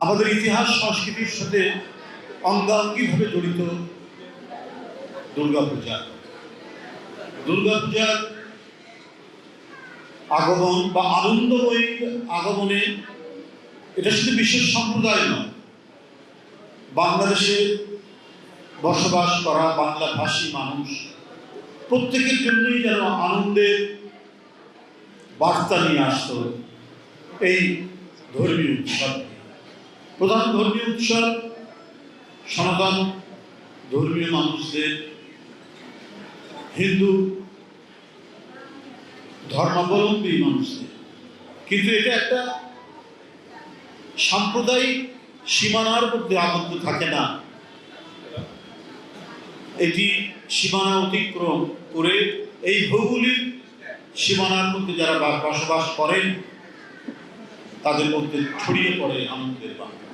আমাদের ইতিহাস, সংস্কৃতির সাথে অঙ্গাঙ্গিভাবে জড়িত দুর্গাপূজা। দুর্গাপূজার আগমন বা আনন্দময়ী আগমনে এটা শুধু বিশেষ সম্প্রদায় নয়, বাংলাদেশে বসবাস করা বাংলা ভাষী মানুষ প্রত্যেকের জন্যই যেন আনন্দের বার্তা নিয়ে আসত এই ধর্মীয় উৎসব। প্রধান ধর্মীয় উৎসব সনাতন ধর্মীয় মানুষদের হিন্দু ধর্মাবলম্বী মানুষদের। কিন্তু এটা একটা সাম্প্রদায়িক সীমানার মধ্যে আবদ্ধ থাকে না। এটি সীমানা অতিক্রম করে এই ভৌগোলিক সীমানার মধ্যে যারা বসবাস করেন, তাদের মধ্যে ছড়িয়ে পড়ে আনন্দের বার্তা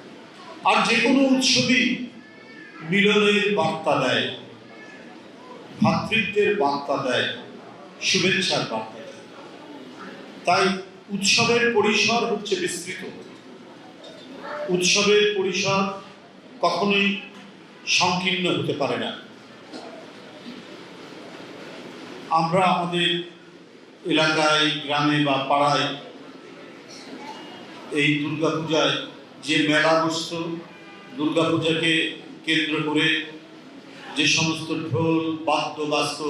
আর যে কোনো উৎসবই মিলনের বার্তা দেয়, ভাতৃত্বের বার্তা দেয়, শুভেচ্ছার বার্তা দেয়। তাই উৎসবের পরিসর হচ্ছে বিস্তৃত। উৎসবের পরিসর কখনোই সংকীর্ণ হতে পারে না। আমরা আমাদের এলাকায়, গ্রামে বা পাড়ায় এই দুর্গাপূজায় যে মেলা বসত দুর্গাপূজাকে কেন্দ্র করে যে সমস্ত ঢোল, বাদ্য বাস্ত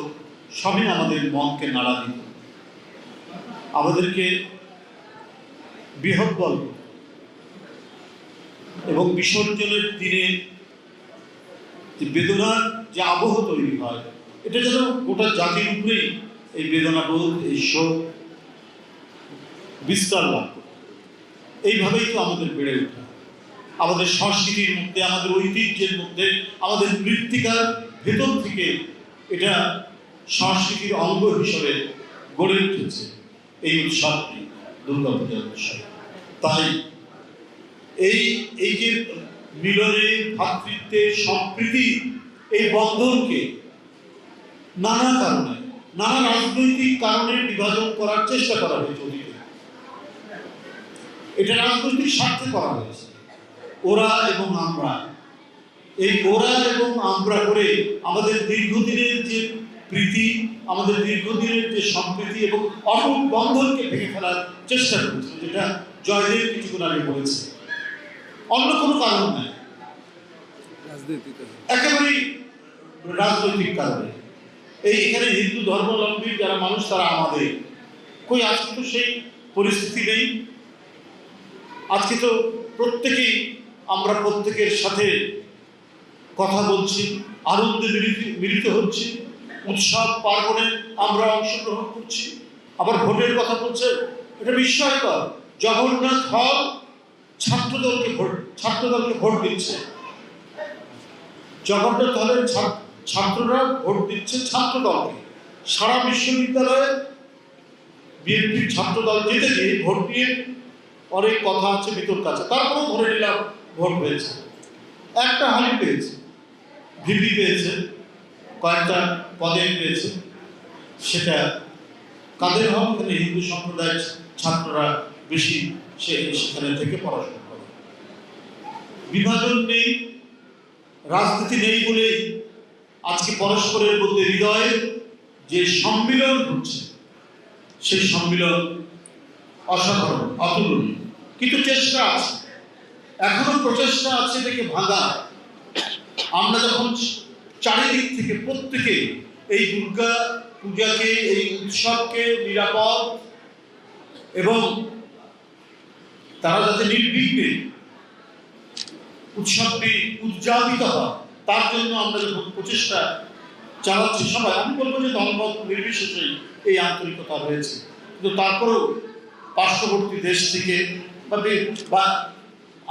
সবই আমাদের মনকে নাড়া দিত। আমাদেরকে বৃহৎ এবং বিসর্জনের দিনে যে বেদনার যে আবহ তৈরি হয়, এটা যেন গোটা জাতির উপরেই এই বেদনাবোধ, এই শোক, বিস্তার লাভ করে। এইভাবেই তো আমাদের বেড়ে ওঠা। আমাদের সংস্কৃতির মধ্যে, আমাদের ঐতিহ্যের মধ্যে, আমাদের মৃত্তিকার ভেতর থেকে এটা সংস্কৃতির অঙ্গ হিসেবে গড়ে উঠেছে এই উৎসবটি দুর্গাপূজার উৎসব। তাই এই এই যে মিলনের ভাতৃত্বের সম্প্রীতি, এই বন্ধনকে নানা কারণে, নানা রাজনৈতিক কারণে বিভাজন করার চেষ্টা করা হয়েছে এটা রাজনৈতিক স্বার্থে করা হয়েছে। ওরা এবং আমরা। এই ওরা এবং আমরা করে আমাদের দীর্ঘদিনের যে প্রীতি, আমাদের দীর্ঘদিনের যে সম্প্রীতি এবং অটুট বন্ধনকে ভেঙে ফেলার চেষ্টা করেছিল যেটা জয়দেব কিছুক্ষণ আগে বলেছে। অন্য কোনো কারণ নাই। একেবারেই রাজনৈতিক কারণে। এই এখানে হিন্দু ধর্মাবলম্বী যারা মানুষ, তারা আমাদের। কই আজকে তো সেই পরিস্থিতি নেই। আজকে তো প্রত্যেকেই আমরা প্রত্যেকের সাথে কথা বলছি, আনন্দে মিলিত হচ্ছি উৎসব পার্বণে আমরা অংশগ্রহণ করছি। আবার ভোটের কথা বলছে, এটা বিস্ময়কর জগন্নাথ হল ছাত্রদলকে ভোট ছাত্রদলকে ভোট দিচ্ছে। জগন্নাথ হলের ছাত্ররা ভোট দিচ্ছে ছাত্র দলকে সারা বিশ্ববিদ্যালয়ে বিএনপির ছাত্র দল জিতে গিয়ে ভোট দিয়ে অনেক কথা আছে বিতর্ক আছে তারপরেও ধরে নিলাম ভোট হয়েছে একটা হালি পেয়েছে, ভিপি পেয়েছে, কয়েকটা পদে পেয়েছে। সেটা কাদের হক, এখানে হিন্দু সম্প্রদায়ের ছাত্ররা বেশি সে সেখানে থেকে পড়াশোনা করে। বিভাজন নেই, রাজনীতি নেই বলেই আজকে পরস্পরের মধ্যে হৃদয়ের যে সম্মিলন হচ্ছে সেই সম্মিলন অসাধারণ, অতুলনীয়। কিন্তু চেষ্টা আছে। এখনও প্রচেষ্টা আছে এটাকে ভাঙা আমরা যখন চারিদিক থেকে প্রত্যেকে এই দুর্গা পূজাকে, এই উৎসবকে নিরাপদ এবং তারা যাতে নির্বিঘ্নে উৎসবটি উদযাপিত হয়, তার জন্য আমরা যখন প্রচেষ্টা চালাচ্ছি সবাই, আমি বলব যে ধর্মমত নির্বিশেষে এই আন্তরিকতা রয়েছে। কিন্তু তারপরেও পার্শ্ববর্তী দেশ থেকে বা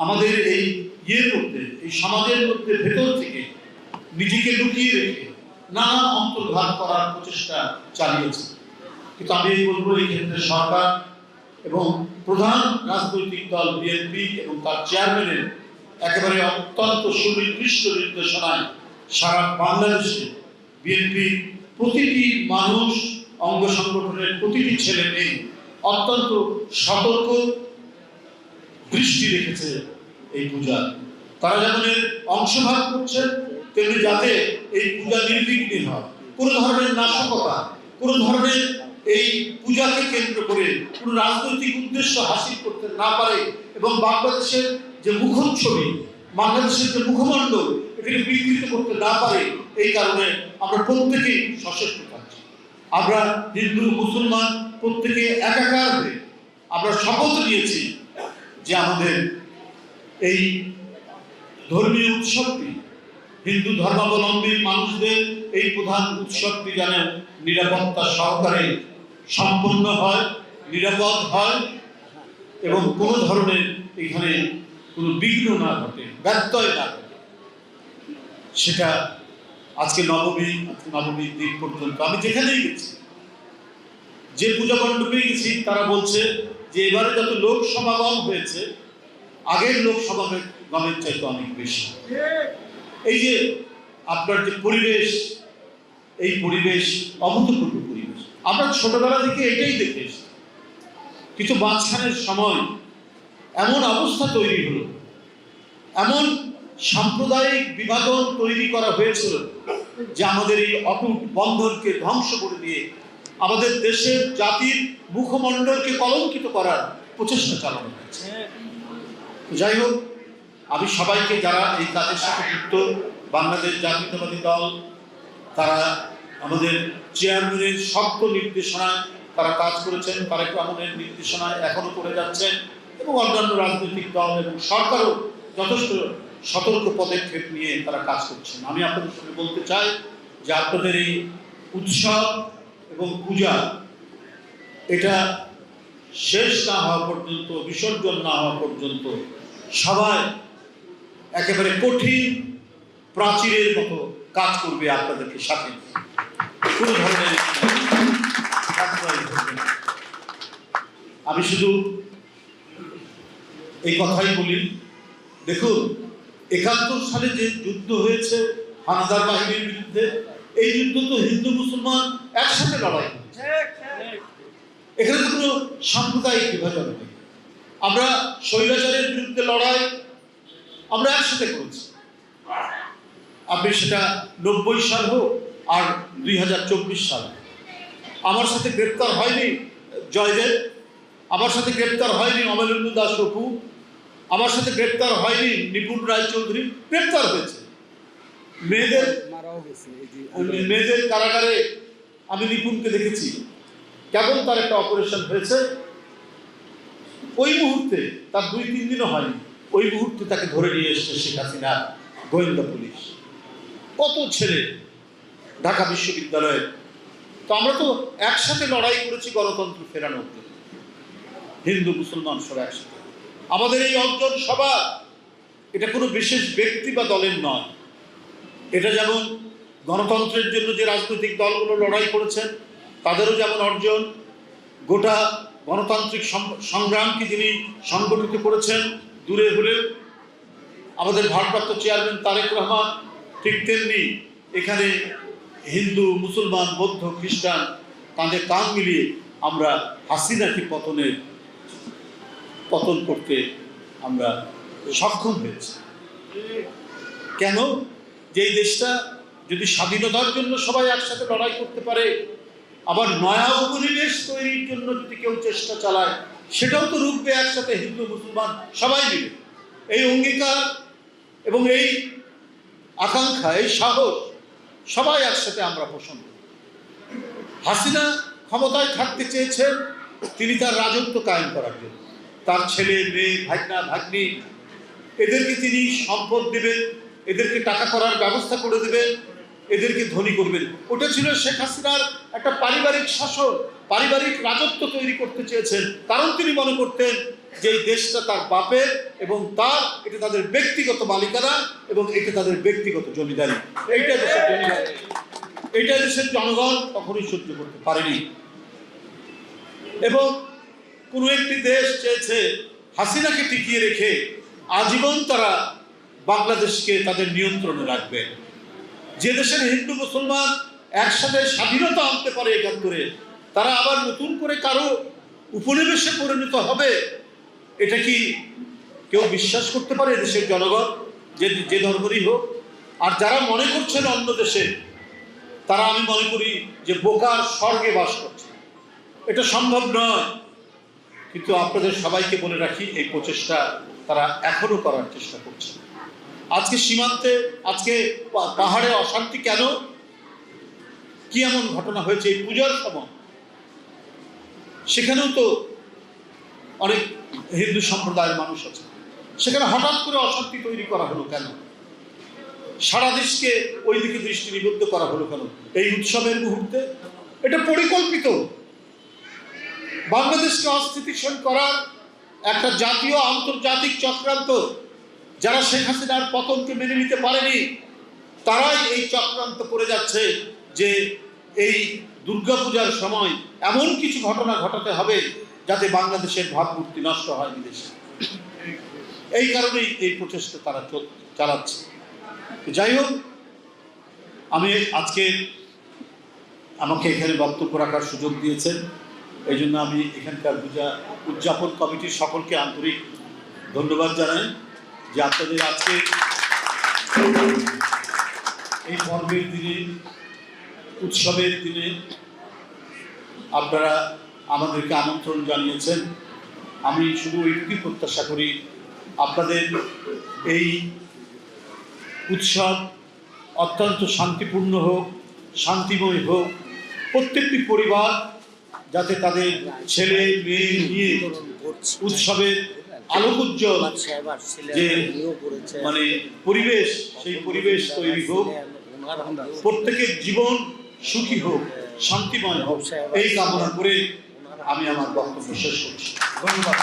আমাদের এই ইয়ের মধ্যে, এই সমাজের মধ্যে ভেতর থেকে নিজেকে লুকিয়ে রেখে নানা অন্তর্ঘাত করার প্রচেষ্টা চালিয়েছে। কিন্তু আমি বলব, এই ক্ষেত্রে সরকার এবং প্রধান রাজনৈতিক দল বিএনপি এবং তার চেয়ারম্যানের একেবারে অত্যন্ত সুনির্দিষ্ট নির্দেশনায় সারা বাংলাদেশে বিএনপি প্রতিটি মানুষ, অঙ্গ সংগঠনের প্রতিটি ছেলে মেয়ে অত্যন্ত সতর্ক দৃষ্টি রেখেছে এই পূজা। তারা যেমন অংশভাগ করছেন তেমনি যাতে এই পূজা নির্বিঘ্নে হয়। কোনো ধরনের নাশকতা, কোনো ধরনের এই পূজাকে কেন্দ্র করে কোনো রাজনৈতিক উদ্দেশ্য হাসিল করতে না পারে এবং বাংলাদেশের যে মুখচ্ছবি বাংলাদেশের যে মুখমণ্ডল, এটাকে বিকৃত করতে না পারে, এই কারণে আমরা প্রত্যেকেই সশস্ত্র থাকছি। আমরা হিন্দু, মুসলমান প্রত্যেকে একাকার হয়ে আমরা শপথ নিয়েছি যে আমাদের এই ধর্মীয় উৎসবটি, হিন্দু ধর্মাবলম্বী মানুষদের এই প্রধান উৎসবটি যেন নিরাপত্তা সহকারে সম্পন্ন হয়, নিরাপদ হয় এবং কোনো ধরনের এখানে কোনো বিঘ্ন না ঘটে, ব্যত্যয় না ঘটে। সেটা আজকে নবমী, আজকে নবমীর দিন পর্যন্ত আমি যেখানেই গেছি, যে পূজা মণ্ডপে গেছি, তারা বলছে যে এবারে যত লোক সমাগম হয়েছে, আগের লোক সমাগমের চাইতে অনেক বেশি। এই যে আপনার যে পরিবেশ, এই পরিবেশ অভূতপূর্ব পরিবেশ। আমরা ছোটবেলা থেকে এটাই দেখে কিন্তু মাঝখানের সময় এমন অবস্থা তৈরি হলো, এমন সাম্প্রদায়িক বিভাজন তৈরি করা হয়েছিল যে আমাদের এই অটুট বন্ধনকে ধ্বংস করে দিয়ে আমাদের দেশের জাতির মুখমণ্ডলকে কলঙ্কিত করার প্রচেষ্টা চালানো হয়েছে। যাই হোক, আমি সবাইকে যারা এই কাজের সাথে যুক্ত, বাংলাদেশ জাতীয়তাবাদী দল, তারা আমাদের চেয়ারম্যানের শক্ত নির্দেশনায় তারা কাজ করেছেন তারেক রহমানের নির্দেশনায় এখনও করে যাচ্ছেন এবং অন্যান্য রাজনৈতিক দল এবং সরকারও যথেষ্ট সতর্ক পদক্ষেপ নিয়ে তারা কাজ করছেন। আমি আপনাদের সঙ্গে বলতে চাই যে আপনাদের এই উৎসব এবং পূজা, এটা শেষ না হওয়া পর্যন্ত, বিসর্জন না হওয়া পর্যন্ত সবাই একেবারে কঠিন, প্রাচীরের মতো কাজ করবে আপনাদেরকে সাথে কোনো ধরনের। আমি শুধু এই কথাই বলি, দেখুন, একাত্তর সালে যে যুদ্ধ হয়েছে হানাদার বাহিনীর বিরুদ্ধে, এই যুদ্ধ তো হিন্দু মুসলমান একসাথে লড়াই এখানে তো কোনো সাম্প্রদায়িক বিভাজন নেই আমরা স্বৈরাচারের বিরুদ্ধে লড়াই আমরা একসাথে করেছি। আপনি সেটা নব্বই সাল হোক আর দুই হাজার চব্বিশ সাল আমার সাথে গ্রেপ্তার হয়নি জয়দেব আমার সাথে গ্রেপ্তার হয়নি অমলেন্দু দাস অপু আমার সাথে গ্রেপ্তার হয়নি নিপুণ রায় চৌধুরী গ্রেপ্তার হয়েছে। মেয়েদের মেয়েদের কারাগারে আমি নিপুণকে দেখেছি। কেমন তার একটা অপারেশন হয়েছে? ওই মুহূর্তে তার দুই, তিন দিনও হয়নি। ওই মুহূর্তে তাকে ধরে নিয়ে এসছে শেখ হাসিনা গোয়েন্দা পুলিশ। কত ছেলে ঢাকা বিশ্ববিদ্যালয়ে তো আমরা তো একসাথে লড়াই করেছি গণতন্ত্র ফেরানোর জন্য। হিন্দু, মুসলমান সব একসাথে। আমাদের এই অঞ্চল সবার। এটা কোনো বিশেষ ব্যক্তি বা দলের নয়। এটা যেমন গণতন্ত্রের জন্য যে রাজনৈতিক দলগুলো লড়াই করেছেন, তাদেরও যেমন অর্জন, গোটা গণতান্ত্রিক সংগ্রামকে যিনি সংগঠিত করেছেন, দূরে হলেও আমাদের ভারপ্রাপ্ত চেয়ারম্যান তারেক রহমান ঠিক তেমনি এখানে হিন্দু, মুসলমান, বৌদ্ধ, খ্রিস্টান কাঁধে কাঁধ মিলিয়ে আমরা হাসিনাকে পতনের পতন করতে আমরা সক্ষম হয়েছি। কেন? যে এই দেশটা যদি স্বাধীনতার জন্য সবাই একসাথে লড়াই করতে পারে, আবার নয়া উপনিবেশ তৈরির জন্য যদি কেউ চেষ্টা চালায়, সেটাও তো রুখবে একসাথে হিন্দু, মুসলমান সবাই মিলে। এই অঙ্গীকার এবং এই আকাঙ্ক্ষা, এই সাহস সবাই একসাথে আমরা পোষণ করি। হাসিনা ক্ষমতায় থাকতে চেয়েছেন, তিনি তার রাজত্ব কায়েম করার জন্য। তার ছেলে, মেয়ে ভাগনা ভাগ্নি, এদেরকে তিনি সম্পদ দেবেন, এদেরকে টাকা করার ব্যবস্থা করে দেবেন এদেরকে ধনী করবেন। ওটা ছিল শেখ হাসিনার একটা পারিবারিক শাসন, পারিবারিক রাজত্ব তৈরি করতে চেয়েছেন। কারণ তিনি মনে করতেন যে এই দেশটা তার বাপের এবং তার, এটা তাদের ব্যক্তিগত মালিকানা এবং এটা তাদের ব্যক্তিগত জমিদারি। এইটা দেশের জমিদারি। এইটা দেশের জনগণ কখনোই সহ্য করতে পারেনি। এবং কোনো একটি দেশ চেয়েছে হাসিনাকে টিকিয়ে রেখে আজীবন তারা বাংলাদেশকে তাদের নিয়ন্ত্রণে রাখবে। যে দেশের হিন্দু মুসলমান একসাথে স্বাধীনতা আনতে পারে একাত্তরে তারা আবার নতুন করে কারও উপনিবেশে পরিণত হবে, এটা কি কেউ বিশ্বাস করতে পারে দেশের জনগণ? যে যে ধর্মেরই হোক। আর যারা মনে করছেন অন্য দেশে, তারা আমি মনে করি যে বোকার স্বর্গে বাস করছে। এটা সম্ভব নয়। কিন্তু আপনাদের সবাইকে বলে রাখি, এই প্রচেষ্টা তারা এখনও করার চেষ্টা করছে। আজকে সীমান্তে, আজকে পাহাড়ে অশান্তি কেন? কি এমন ঘটনা হয়েছে এই পূজার সময়? সেখানেও তো অনেক হিন্দু সম্প্রদায়ের মানুষ আছে। সেখানে হঠাৎ করে অশান্তি তৈরি করা হলো কেন? সারা দেশকে ওই দিকে দৃষ্টি নিবদ্ধ করা হলো কেন? এই উৎসবের মুহূর্তে? এটা পরিকল্পিত। বাংলাদেশকে অস্থিতিশীল করার একটা জাতীয় আন্তর্জাতিক চক্রান্ত যারা শেখ হাসিনার পতনকে মেনে নিতে পারেনি, তারাই এই চক্রান্ত করে যাচ্ছে যে এই দুর্গাপূজার সময় এমন কিছু ঘটনা ঘটাতে হবে যাতে বাংলাদেশের ভাবমূর্তি নষ্ট হয় বিদেশে। এই কারণেই এই প্রচেষ্টা তারা চল- চালাচ্ছে। যাই হোক, আমি আজকে আমাকে এখানে বক্তব্য রাখার সুযোগ দিয়েছেন। এই জন্য আমি এখানকার পূজা, উদযাপন কমিটির সকলকে আন্তরিক ধন্যবাদ জানাই। যে আপনাদের আজকে এই পর্বের দিনে, উৎসবের দিনে আপনারা আমাদেরকে আমন্ত্রণ জানিয়েছেন। আমি শুধু এইটুকুই প্রত্যাশা করি, আপনাদের এই উৎসব অত্যন্ত শান্তিপূর্ণ হোক, শান্তিময় হোক, প্রত্যেকটি পরিবার যাতে তাদের ছেলে, মেয়ে নিয়ে উৎসবের আলোকোজ্জ্বল যে মানে পরিবেশ সেই পরিবেশ তৈরি হোক প্রত্যেকের জীবন সুখী হোক শান্তিময় হোক এই কামনা করে আমি আমার বক্তব্য শেষ করছি। ধন্যবাদ।